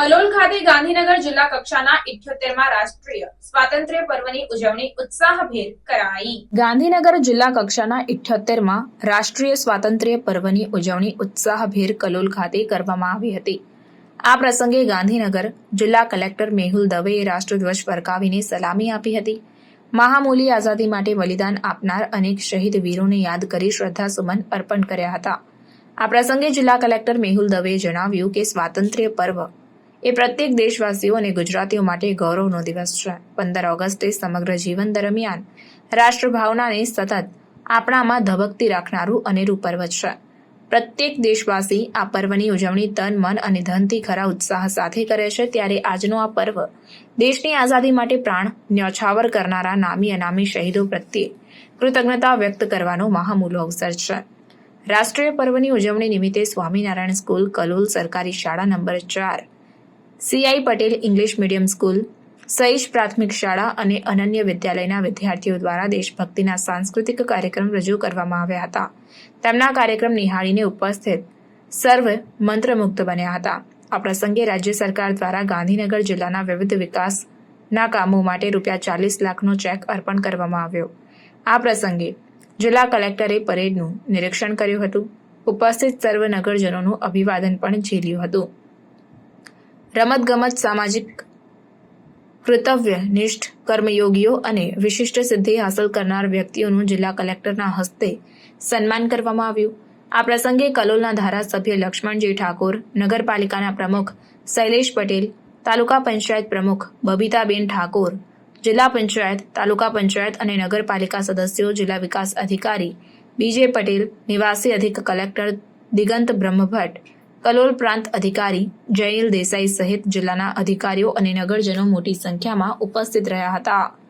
કલોલ ખાતે ગાંધીનગર જિલ્લા કક્ષાના ઇઠ્યોતેરમા રાષ્ટ્રીય સ્વાતંત્ર્ય પર્વની ઉજવણી ઉત્સાહભેર કરાઈ. ગાંધીનગર જિલ્લા કક્ષાના ઇઠ્યોતેરમા રાષ્ટ્રીય સ્વાતંત્ર્ય પર્વની ઉજવણી ઉત્સાહભેર કલોલ ખાતે કરવામાં આવી હતી. આ પ્રસંગે ગાંધીનગર જિલ્લા કલેક્ટર મેહુલ દવેએ રાષ્ટ્રધ્વજ ફરકાવીને સલામી આપી હતી. મહામૂલી આઝાદી માટે બલિદાન આપનાર અનેક શહીદ વીરોને યાદ કરી શ્રદ્ધાસુમન અર્પણ કર્યા હતા. આ પ્રસંગે જિલ્લા કલેક્ટર મેહુલ દવેએ જણાવ્યું કે સ્વાતંત્ર્ય પર્વ એ પ્રત્યેક દેશવાસીઓ અને ગુજરાતીઓ માટે ગૌરવનો દિવસ છે. પંદર ઓગસ્ટે સમગ્ર જીવન દરમિયાન રાષ્ટ્રભાવનાને સતત આપણામાં ધબકતી રાખનારું અનેરું પર્વ છે. પ્રત્યેક દેશવાસી આ પર્વની ઉજવણી તન, મન અને ધનથી ખરા ઉત્સાહ સાથે કરે છે ત્યારે આજનો આ પર્વ દેશની આઝાદી માટે પ્રાણ ન્યોછાવર કરનારા નામી અનામી શહીદો પ્રત્યે કૃતજ્ઞતા વ્યક્ત કરવાનો મહામૂલો અવસર છે. રાષ્ટ્રીય પર્વની ઉજવણી નિમિત્તે સ્વામિનારાયણ સ્કૂલ, કલોલ સરકારી શાળા નંબર ચાર CI Patel English medium school સહીશ પ્રાથમિક શાળા અને અનન્ય વિદ્યાલયના વિદ્યાર્થીઓ દ્વારા દેશભક્તિના સાંસ્કૃતિક કાર્યક્રમ રજૂ કરવામાં આવ્યા હતા. તેમના કાર્યક્રમ નિહાળીને ઉપસ્થિત સર્વ મંત્રમુગ્ધ બન્યા હતા. આ પ્રસંગે રાજ્ય સરકાર દ્વારા ગાંધીનગર જિલ્લાના વિવિધ વિકાસના કામો માટે રૂપિયા ચાલીસ લાખનો ચેક અર્પણ કરવામાં આવ્યો. આ પ્રસંગે જિલ્લા કલેક્ટરે પરેડનું નિરીક્ષણ કર્યું હતું. ઉપસ્થિત સર્વ નગરજનોનું અભિવાદન પણ ઝીલ્યું હતું. રમતગમત, સામાજિક કૃતવ્ય નિષ્ઠ કર્મયોગીઓ અને વિશિષ્ટ સિદ્ધિ હાંસલ કરનાર વ્યક્તિઓનું જિલ્લા કલેક્ટરના હસ્તે સન્માન કરવામાં આવ્યું. આ પ્રસંગે કલોલના ધારાસભ્ય લક્ષ્મણજી ઠાકોર, નગરપાલિકાના પ્રમુખ શૈલેષ પટેલ, તાલુકા પંચાયત પ્રમુખ બબીતાબેન ઠાકોર, જિલ્લા પંચાયત, તાલુકા પંચાયત અને નગરપાલિકા સદસ્યો, જિલ્લા વિકાસ અધિકારી બીજે પટેલ, નિવાસી અધિક કલેક્ટર દિગંત બ્રહ્મભટ્ટ કલોલ પ્રાંત અધિકારી જયનીલ દેસાઈ સહિત જિલ્લાના અધિકારીઓ અને નગરજનો મોટી સંખ્યામાં ઉપસ્થિત રહ્યા હતા.